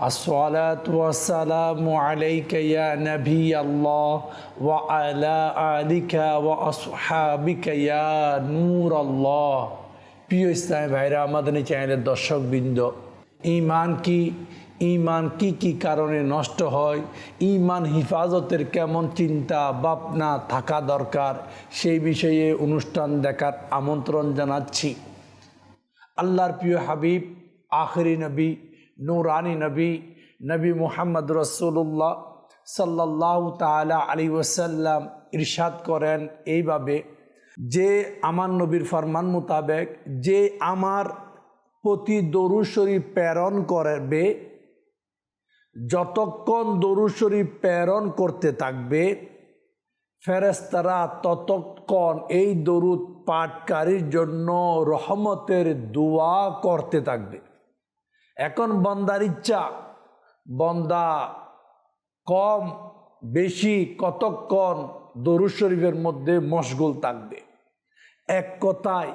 الصلاة والسلام عليك يا نبي الله وعلى آلك وأصحابك يا نور الله প্রিয় ইসলামী ভাইরা আমাদের এই চ্যানেলের দর্শকবৃন্দ ইমান কি ইমান কি কি কারণে নষ্ট হয় ইমান হিফাজতের কেমন চিন্তা ভাবনা থাকা দরকার সেই বিষয়ে অনুষ্ঠান দেখার আমন্ত্রণ জানাচ্ছি আল্লাহর প্রিয় হাবিব আখরি নবী নূরানি নবী নবী মুহাম্মদ রসুল্লাহ সাল্লাহ তালা আলী ওসাল্লাম ইরশাদ করেন এইভাবে, যে আমার নবীর ফরমান মোতাবেক যে আমার প্রতি দরুশরী প্রেরণ করবে, যতক্ষণ দরুশরী প্রেরণ করতে থাকবে ফেরেস্তারা ততক্ষণ এই দরুদ পাঠকারীর জন্য রহমতের দোয়া করতে থাকবে। এখন বন্দার ইচ্ছা। বন্দা কম, বেশি, কতক্ষণ দরুদ শরীফের মধ্যে মশগুল থাকবে? এক কথায়,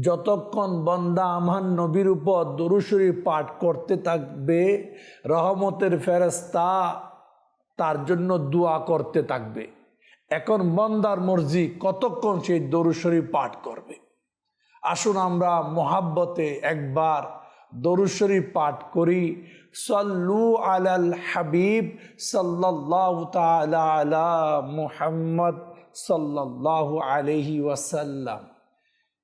যতক্ষণ বন্দা আমার নবীর উপর দরুদ শরীফ পাঠ করতে থাকবে, রহমতের ফেরস্তা তার জন্য দোয়া করতে থাকবে। এখন বন্দার মর্জি কতক্ষণ সেই দরুদ শরীফ পাঠ করবে? আসুন আমরা মোহাব্বতে একবার দরুদ পাঠ করি। সল্লু আলাল হাবিব সাল্লাহ তালা আলা মুহাম্মদ সাল্লাহ আলহি ওয়াসাল্লাম।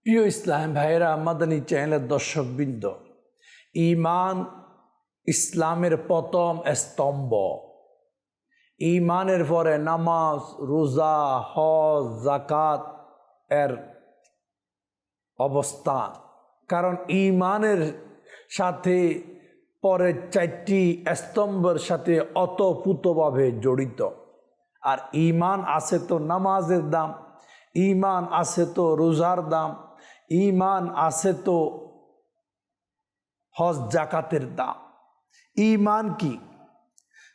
প্রিয় ইসলাম ভাইরা মাদানী চ্যানেলের দর্শকবৃন্দ ইমান ইসলামের প্রথম স্তম্ভ। ইমানের পরে নামাজ, রোজা, হজ জাকাত এর অবস্থান। কারণ ইমানের সাথে পরের চারটি স্তম্ভের সাথে অতপুতভাবে জড়িত। আর ইমান আছে তো নামাজের দাম ইমান আছে তো রোজার দাম ইমান আছে তো হজ জাকাতের দাম। ইমান কি?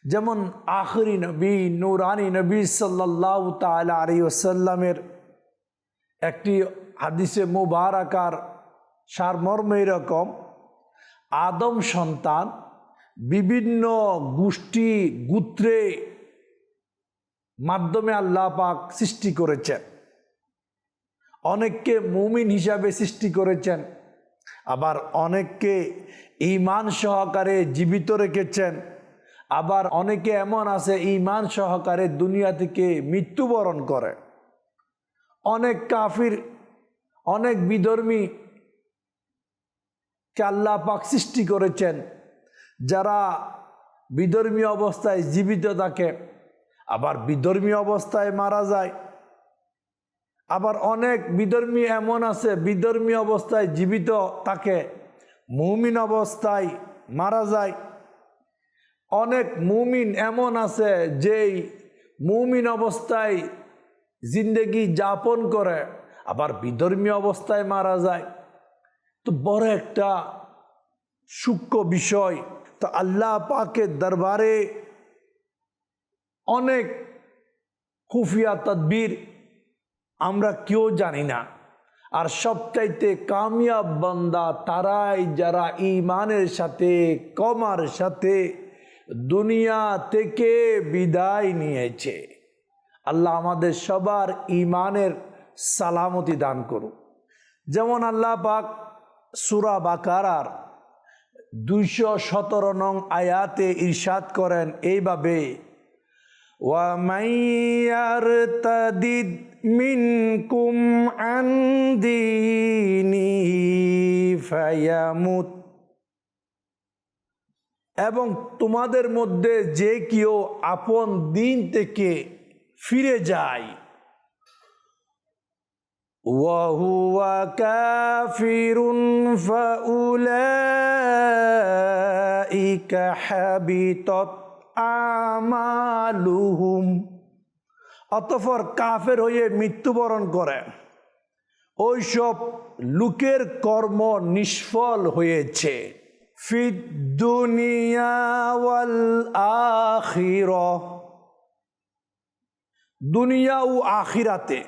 যেমন আখরি নবী, নুরানি নবী সাল্লাহ তালা আলী ওসাল্লামের একটি হাদিসে মুবারাকার সারমর্ম এরকম আদম সন্তান বিভিন্ন গোষ্ঠী, গুত্রে মাধ্যমে আল্লাহ পাক সৃষ্টি করেছেন। অনেককে মুমিন হিসাবে সৃষ্টি করেছেন, আবার অনেককে ইমান সহকারে জীবিত রেখেছেন, আবার অনেকে এমন আছে ইমান সহকারে দুনিয়া থেকে মৃত্যুবরণ করে। অনেক কাফির, অনেক বিধর্মী আল্লাহ পাক সৃষ্টি করেছেন, যারা বিধর্মী অবস্থায় জীবিত থাকে, আবার বিধর্মী অবস্থায় মারা যায়, আবার অনেক বিধর্মী এমন আছে, বিধর্মী অবস্থায় জীবিত থাকে, মুমিন অবস্থায় মারা যায়। অনেক মুমিন এমন আছে, যেই মুমিন অবস্থায় জিন্দেগি যাপন করে, আবার বিধর্মী অবস্থায় মারা যায়। তো বড় একটা সূক্ষ্ম বিষয়। তো আল্লাহ পাকের দরবারে অনেক খুফিয়া তদ্বির আমরা কেউ জানি না। আর সবচাইতে কামিয়াব বান্দা তারাই যারা ইমানের সাথে, কমার সাথে দুনিয়া থেকে বিদায় নিয়েছে। আল্লাহ আমাদের সবার ইমানের সালামতি দান করুক। যেমন আল্লাহ পাক সুরা বাকারার দুইশো সতেরো নং আয়াতে ইরশাদ করেন এইভাবে ওয়ামাইয়ারতাদিদ মিনকুম আন দীনিহি ফায়ামুত এবং তোমাদের মধ্যে যে কেউ আপন দিন থেকে ফিরে যায় وهو كافر فأولئك حبطت আমালুহুম অতফর কাফের হয়ে মৃত্যুবরণ করে ওইসব লোকের কর্ম নিষ্ফল হয়েছে ফিদ দুনিয়া ওয়াল আখিরা দুনিয়া ও আখিরাতে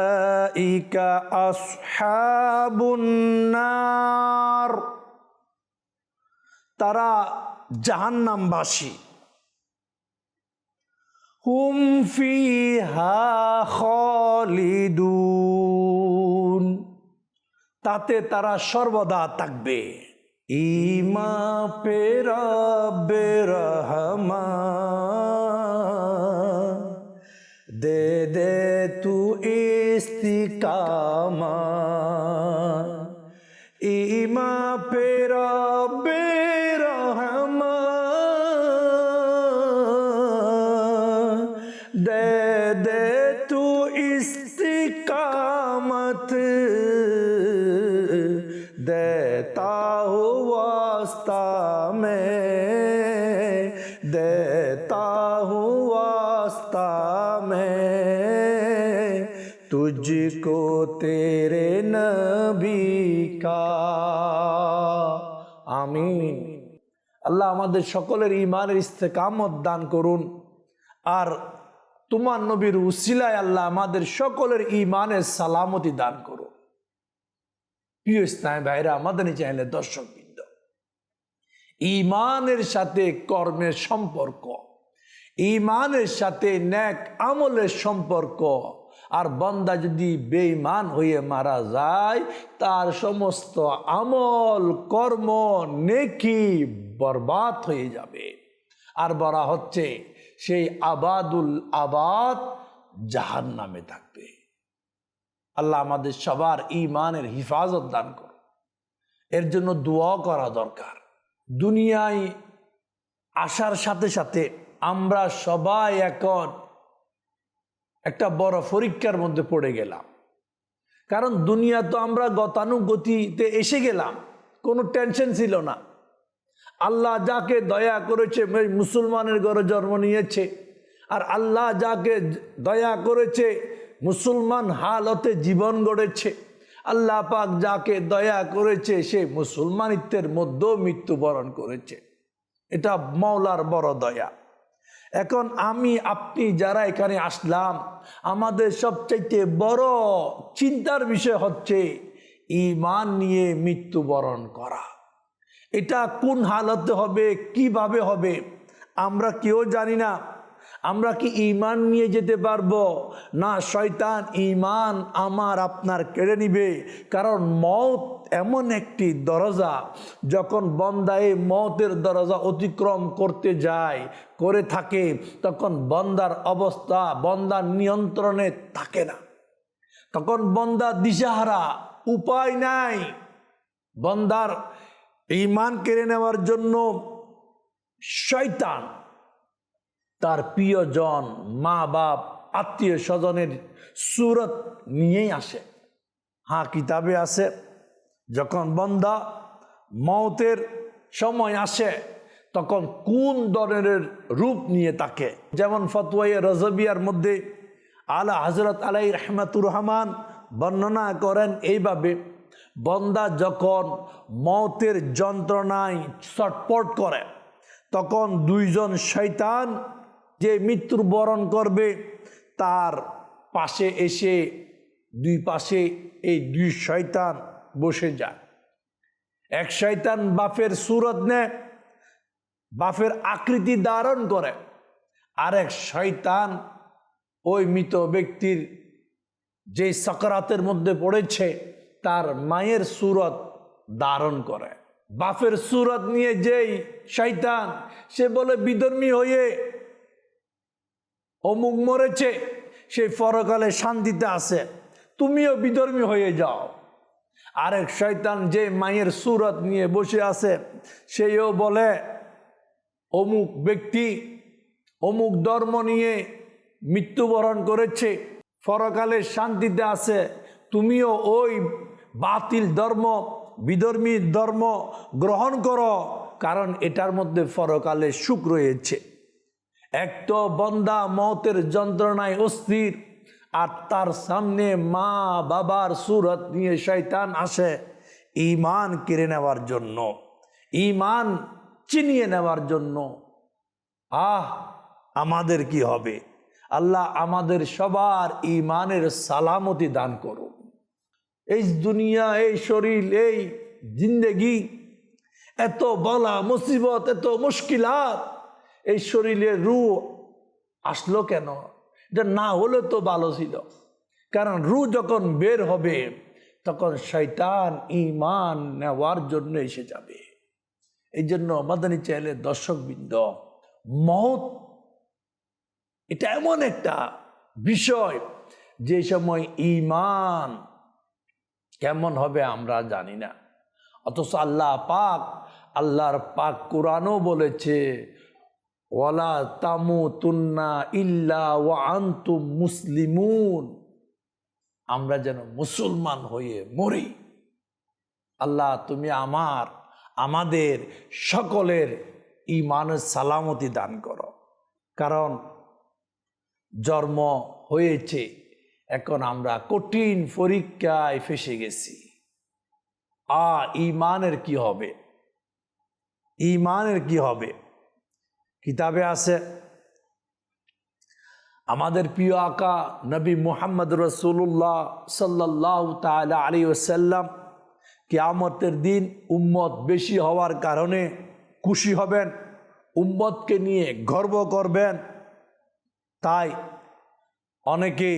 وأولئك أصحاب النار তারা জাহান্নামবাসী হুম ফিহা খালিদুন তাতে তারা সর্বদা থাকবে ইমা পেরা বেরহমা तुझको तेरे नबी का আমিন আল্লাহ আমাদের সকলের ইমানের ইস্তেকামত দান করুন আর তোমার নবীর উসিলায় আল্লাহ আমাদের সকলের ইমানের সালামতি দান করুন প্রিয় ইসলাম ভাইরা আমাদের চাইলে দর্শক বৃন্দ ইমানের সাথে কর্মের সম্পর্ক ইমানের সাথে ন্যাক আমলের সম্পর্ক আর বন্দা যদি বেঈমান হয়ে মারা যায়, তার সমস্ত আমল, কর্ম, নেকি বরবাদ হয়ে যাবে। আর বলা হচ্ছে, সেই আবাদুল আবাদ জাহান নামে থাকবে। আল্লাহ আমাদের সবার ইমানের হিফাজত দান করুন। এর জন্য দোয়া করা দরকার। দুনিয়ায় আসার সাথে সাথে আমরা সবাই এখন একটা বড় পরীক্ষার মধ্যে পড়ে গেলাম। কারণ দুনিয়া তো আমরা গতানুগতিতে এসে গেলাম, কোনো টেনশন ছিল না। আল্লাহ যাকে দয়া করেছে মুসলমানের ঘরে জন্ম নিয়েছে, আর আল্লাহ যাকে দয়া করেছে, মুসলমান হালতে জীবন গড়েছে। আল্লাহ পাক যাকে দয়া করেছে, সে মুসলমানিত্বের মধ্যেও মৃত্যুবরণ করেছে। এটা মৌলার বড় দয়া। এখন আমি, আপনি যারা এখানে আসলাম, আমাদের সবচাইতে বড় চিন্তার বিষয় হচ্ছে ইমান নিয়ে মৃত্যুবরণ করা। এটা কোন হালতে হবে, কীভাবে হবে, আমরা কেউ জানি না। আমরা কি ইমান নিয়ে যেতে পারব? না, শয়তান ইমান আমার আপনার কেড়ে নিবে। কারণ মত এমন একটি দরজা, যখন বন্দা এই মতের দরজা অতিক্রম করতে যায়, করে থাকে, তখন বন্দার অবস্থা, বন্দার নিয়ন্ত্রণে থাকে না। তখন বন্দা দিশাহারা, উপায় নাই। বন্দার ইমান কেড়ে নেওয়ার জন্য শয়তান, তার প্রিয়জন মা বাপ আত্মীয় স্বজনের সুরত নিয়েই আসে। হ্যাঁ কিতাবে আছে যখন বন্দা মতের সময় আসে, তখন কোন ধরনের রূপ নিয়ে তাকে? যেমন ফতোয়াই রজবিয়ার মধ্যে আলা হজরত আলাই রহমাতুর রহমান বর্ণনা করেন এইভাবে, বন্দা যখন মতের যন্ত্রণায় ছটপট করে, তখন দুইজন শৈতান যে মৃত্যুর বরণ করবে, তার পাশে এসে, দুই পাশে এই দুই শয়তান বসে যায়। এক শয়তান বাপের সুরত নেয়, বাপের আকৃতি ধারণ করে। আরেক শয়তান ওই মৃত ব্যক্তির যে সকরাতের মধ্যে পড়েছে, তার মায়ের সুরত ধারণ করে। বাপের সুরত নিয়ে যেই শয়তান, সে বলে, বিধর্মী হয়ে অমুক মরেছে সেই পরকালে শান্তিতে আছে। তুমিও বিধর্মী হয়ে যাও। আরেক শয়তান যে মায়ের সুরত নিয়ে বসে আছে, সেও বলে, অমুক ব্যক্তি অমুক ধর্ম নিয়ে মৃত্যুবরণ করেছে, পরকালে শান্তিতে আছে। তুমিও ওই বাতিল ধর্ম, বিধর্মী ধর্ম গ্রহণ করো, কারণ এটার মধ্যে ফরকালে সুখ রয়েছে। এক তো বন্দা মতের যন্ত্রণায় অস্থির আর তার সামনে মা বাবার সুরত নিয়ে শয়তান আসে ইমান কেড়ে নেওয়ার জন্য ইমান চিনিয়ে নেওয়ার জন্য। আহ, আমাদের কি হবে? আল্লাহ আমাদের সবার ইমানের সালামতি দান করুন। এই দুনিয়া, এই শরীর, এই জিন্দেগি, এত বলা মুসিবত, এত মুশকিলাত, এই শরীরে রু আসলো কেন? এটা না হলে তো ভালো ছিল। কারণ রু যখন বের হবে, তখন শয়তান ইমান নেওয়ার জন্য এসে যাবে। এই জন্য মাদানী চাইলে দর্শকবৃন্দ, মহৎ এটা এমন একটা বিষয় যে সময় ইমান কেমন হবে আমরা জানি না। অথচ আল্লাহ পাক, আল্লাহর পাক কোরআনও বলেছে ওয়ালা তামু তুন্না ইল্লা ওয়া আন্তুম মুসলিমুন। আমরা যেন মুসলমান হয়ে মরি। আল্লাহ, তুমি আমার, আমাদের সকলের ইমানের সালামতি দান করো। কারণ জন্ম হয়েছে, এখন আমরা কঠিন পরীক্ষায় ফেসে গেছি। আ ইমানের কি হবে? ইমানের কি হবে? কিতাবে আছে, আমাদের প্রিয় আকা নবী মুহাম্মদ রসুল্লাহ সাল্লাহ তালা আলী ওসাল্লাম কেয়ামতের দিন উম্মত বেশি হওয়ার কারণে খুশি হবেন, উম্মতকে নিয়ে গর্ব করবেন। তাই অনেকে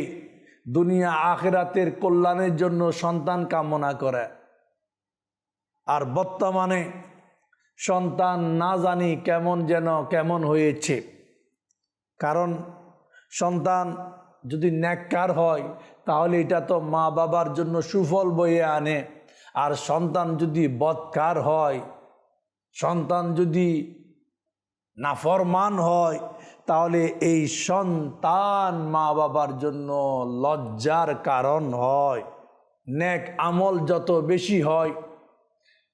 দুনিয়া আখেরাতের কল্যাণের জন্য সন্তান কামনা করে। আর বর্তমানে সন্তান না জানি কেমন যেন কেমন হয়েছে। কারণ সন্তান যদি ন্যাক্কার হয়, তাহলে এটা তো মা বাবার জন্য সুফল বয়ে আনে। আর সন্তান যদি বৎকার হয়, সন্তান যদি নাফরমান হয়, তাহলে এই সন্তান মা বাবার জন্য লজ্জার কারণ হয়। ন্যাক আমল যত বেশি হয়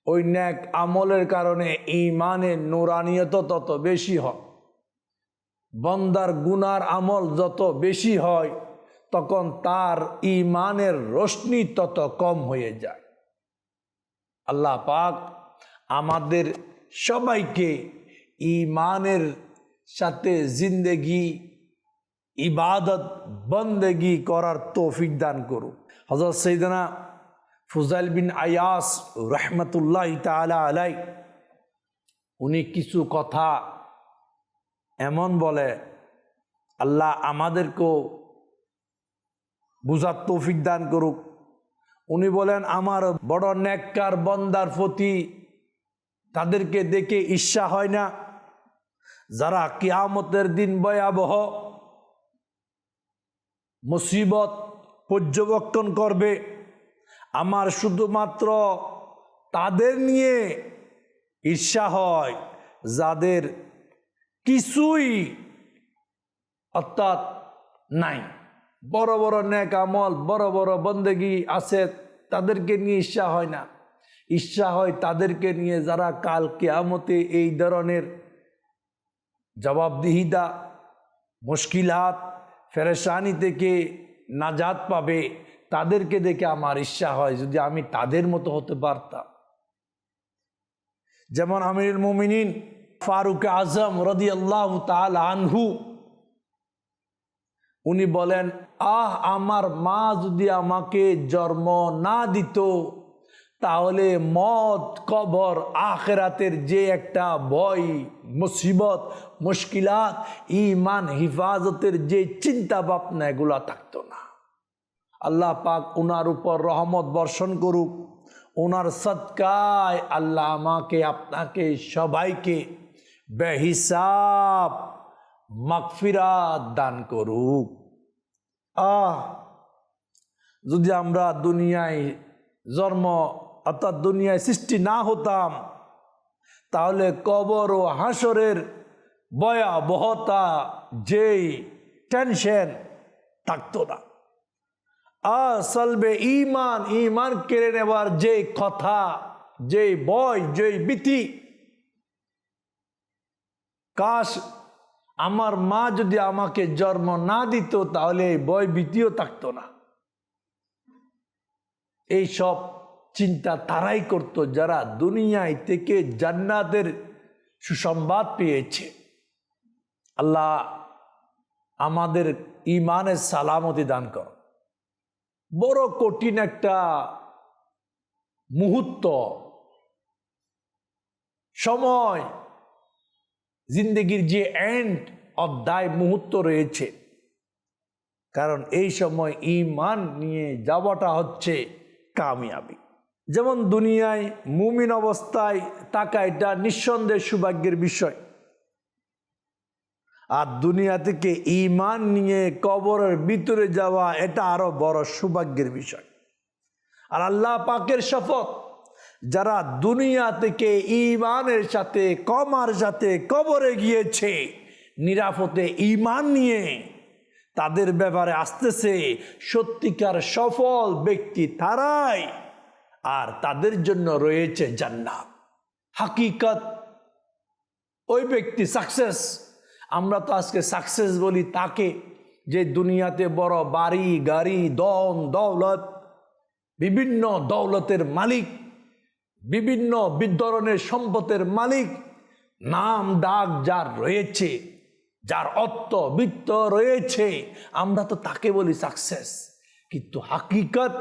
ওই ন্যাক আমলের কারণে ইমানের নুরানিয়ত তত বেশি হয়। বন্দার গুনার আমল যত বেশি হয়, তখন তার ইমানের রোশনি তত কম হয়ে যায়। আল্লাহ পাক আমাদের সবাইকে ইমানের সাথে জিন্দেগি, ইবাদত, বন্দেগি করার তৌফিক দান করুক। হজরত সৈদানা ফুজাইল বিন আয়াস রহমতুল্লাহ তালা আলাই, উনি কিছু কথা এমন বলে, আল্লাহ আমাদেরকেও বুঝার তৌফিক দান করুক। উনি বলেন, আমার বড় নেককার বন্দার প্রতি তাদেরকে দেখে ঈর্ষা হয় না। যারা কিয়ামতের দিন ভয়াবহ মুসিবত পর্যবেক্ষণ করবে আমার শুধুমাত্র তাদের নিয়ে ঈর্ষা হয়, যাদের কিছুই অর্থাৎ নাই। বড় বড় নেক আমল, বড় বড় বন্দেগি আছে, তাদেরকে নিয়ে ঈর্ষা হয় না। ঈর্ষা হয় তাদেরকে নিয়ে যারা কাল কেয়ামতে এই ধরনের জবাবদিহিতা, মুশকিলাত, ফেরেশানি থেকে নাজাত পাবে। তাদেরকে দেখে আমার ইচ্ছা হয় যদি আমি তাদের মতো হতে পারতাম। যেমন আমিরুল মুমিনিন ফারুক আজম রদি আল্লাহ আনহু, উনি বলেন, আহ, আমার মা যদি আমাকে জন্ম না দিত, তাহলে মদ, কবর, আখেরাতের যে একটা ভয়, মুসিবত, মুশকিলাত ইমান হিফাজতের যে চিন্তা ভাবনা এগুলা থাকতো না। আল্লাহ পাক ওনার উপর রহমত বর্ষণ করুক। ওনার সৎকায় আল্লাহ আমাকে, আপনাকে, সবাইকে বেহিসাব মাগফিরাত দান করুক। আহ! যদি আমরা দুনিয়ায় জন্ম অর্থাৎ দুনিয়ায় সৃষ্টি না হতাম, তাহলে কবর ও হাসরের ভয়াবহতা, যেই টেনশন থাকতো না। আসলবে ইমান ইমান কেড়ে নেবার যে কথা যে বয় যে বিধি কাশ, আমার মা যদি আমাকে জন্ম না দিত, তাহলে এই বয় বিতিও থাকতো না। এই সব চিন্তা তারাই করত যারা দুনিয়ায় থেকে জান্নাতের সুসংবাদ পেয়েছে। আল্লাহ আমাদের ইমানের সালামতি দান কর। বড় কঠিন একটা মুহূর্ত। সময়, জিন্দগির যে এন্ড অধ্যায় মুহূর্ত রয়েছে। কারণ এই সময় ইমান নিয়ে যাওয়াটা হচ্ছে কামিয়াবি। যেমন দুনিয়ায় মুমিন অবস্থায় থাকা এটা নিঃসন্দেহ সৌভাগ্যের বিষয়। আর দুনিয়া থেকে ইমান নিয়ে কবরের ভিতরে যাওয়া, এটা আরও বড় সৌভাগ্যের বিষয়। আর আল্লাহ পাকের শপথ, যারা দুনিয়া থেকে ইমানের সাথে, কমার সাথে কবরে গিয়েছে, নিরাপদে ইমান নিয়ে, তাদের ব্যাপারে আসতেছে সত্যিকার সফল ব্যক্তি তারাই, আর তাদের জন্য রয়েছে জান্নাত। হাকিকত, ওই ব্যক্তি সাকসেস আমরা তো আজকে সাকসেস বলি তাকে, যে দুনিয়াতে বড় বাড়ি, গাড়ি দন দৌলত, বিভিন্ন দৌলতের মালিক, বিভিন্ন বিদ্যরণের সম্পদের মালিক, নাম, ডাক যার রয়েছে, যার অর্থ, বৃত্ত রয়েছে, আমরা তো তাকে বলি সাকসেস কিন্তু হাকিকত,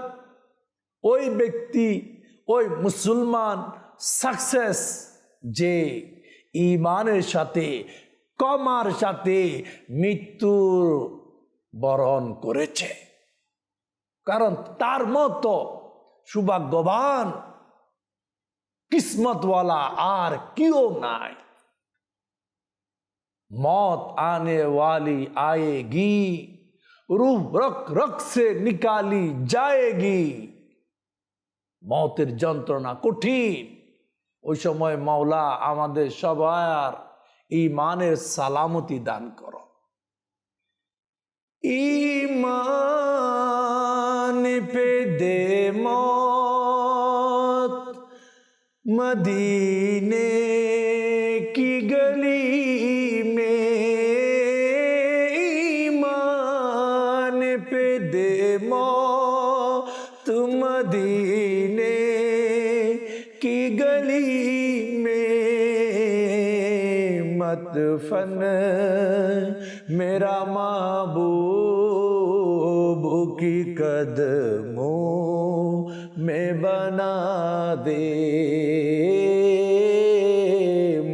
ওই ব্যক্তি, ওই মুসলমান সাকসেস যে ইমানের সাথে কমার সাথে মৃত্যুর বরণ করেছে কারণ তার মতো সৌভাগ্যবান কিসমতওয়ালা আর কেউ নাই मौत आने वाली आएगी रूह रक रक से निकाली जाएगी মতের যন্ত্রণা কঠিন ওই সময় মাওলা আমাদের সবার ইমানের সালামতি দান করো। ইমান পে দে মদিনে फन मेरा महबूब की कदमों में बना दे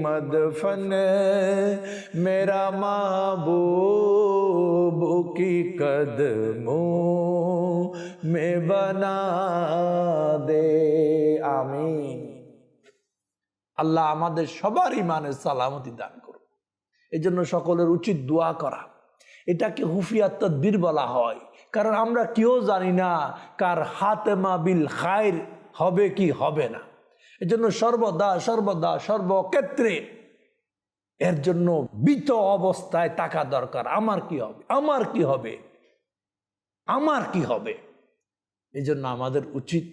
मदफन मेरा महबूब की कदमों में बना दे आमीन আল্লাহ আমাদের সবার ইমানের সালামতি দান করুন এই জন্য সকলের উচিত দোয়া করা। এটাকে হুফিয়াত তদ্বির বলা হয়। কারণ আমরা কেউ জানি না কার হাতেমা বিল খায়ের হবে কি হবে না। এজন্য সর্বদা সর্বদা, সর্বক্ষেত্রে এর জন্য বিত অবস্থায় টাকা দরকার। আমার কি হবে? আমার কি হবে? আমার কি হবে? এই জন্য আমাদের উচিত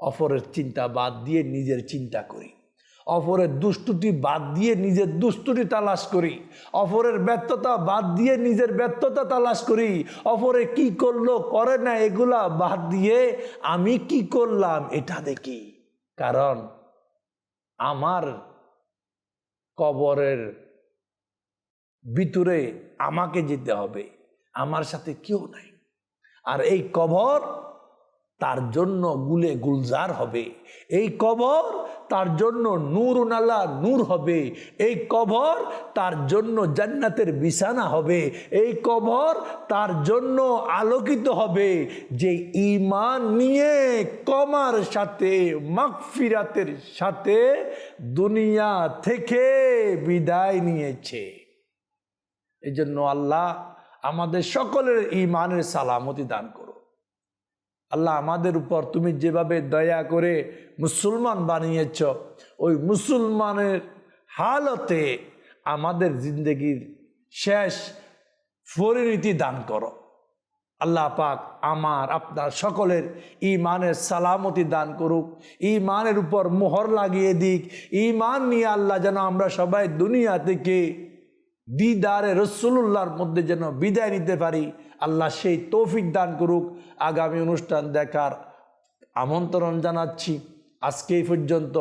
অপরের চিন্তা বাদ দিয়ে নিজের চিন্তা করি। অপরের দুষ্টুটি বাদ দিয়ে নিজের দুষ্টুটি তালাশ করি। অপরের ব্যর্থতা বাদ দিয়ে নিজের ব্যর্থতা তালাশ করি। অপরে কি করল, করে না, এগুলা বাদ দিয়ে আমি কি করলাম, এটা দেখি। কারণ আমার কবরের ভিতরে আমাকে যেতে হবে, আমার সাথে কেউ নাই। আর এই কবর তার জন্য গুলে গুলজার হবে। এই কবর তার জন্য নূর নালা নূর হবে। এই কবর তার জন্য জান্নাতের বিছানা হবে। এই কবর তার জন্য আলোকিত হবে। যে ইমান নিয়ে কমার সাথে মাকফিরাতের সাথে দুনিয়া থেকে বিদায় নিয়েছে। এই জন্য আল্লাহ আমাদের সকলের ইমানের সালামতি দান করো আল্লাহ আমাদের উপর তুমি যেভাবে দয়া করে মুসলমান বানিয়েছ, ওই মুসলমানের হালতে আমাদের জিন্দগির শেষ পরিণতি দান করো। আল্লাহ পাক আমার, আপনার সকলের ইমানের সালামতি দান করুক। ইমানের উপর মোহর লাগিয়ে দিক। ইমান নিয়ে আল্লাহ যেন আমরা সবাই দুনিয়া থেকে দিদারে রসুল্লাহর মধ্যে যেন বিদায় নিতে পারি। আল্লাহ সেই তৌফিক দান করুক। আগামী অনুষ্ঠান দেখার আমন্ত্রণ জানাচ্ছি। আজকে এই পর্যন্ত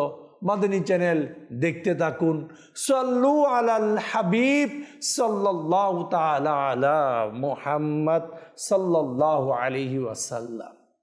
মাদিনী চ্যানেল দেখতে থাকুন। সল্লু আলাল হাবিব সাল্লাহ তালা আলা মুহাম্মদ সাল্লাহ আলহি ওয়াসাল্লাম।